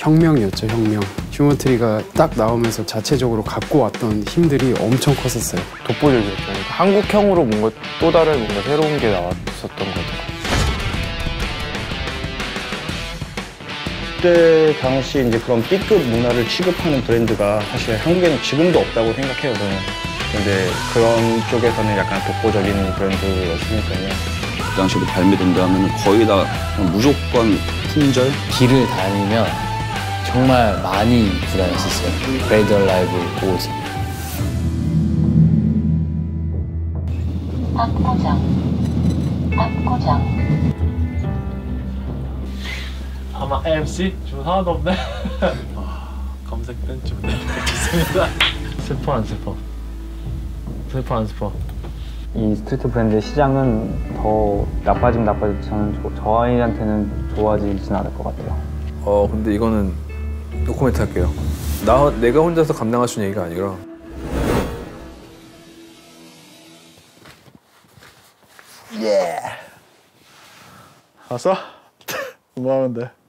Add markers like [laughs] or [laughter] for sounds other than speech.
혁명이었죠, 혁명. 휴먼트리가 딱 나오면서 자체적으로 갖고 왔던 힘들이 엄청 컸었어요. 독보적이었죠. 그러니까 한국형으로 뭔가 또 다른 뭔가 새로운 게 나왔었던 것 같아요. 그때 당시 이제 그런 B급 문화를 취급하는 브랜드가 사실 한국에는 지금도 없다고 생각해요, 저는. 근데 그런 쪽에서는 약간 독보적인 브랜드였으니까요. 그 당시로 발매된다면 거의 다 무조건 품절 길을 다니면 정말 많이 불안했었어요. 브레이드 라이브 옷. 압구정 압구정 아마 AMC? 지금 하나도 없네. 아, 검색된 좀 좋습니다. [laughs] 슬퍼 안 슬퍼? 슬퍼 안 슬퍼? 이 스트리트 브랜드의 시장은 더 나빠지면 저, 저희한테는 좋아지진 않을 것 같아요. 어 근데 이거는 노코멘트 할게요. 나 내가 혼자서 감당할 수 있는 얘기가 아니라 왔어? [laughs] 뭐 하면 돼?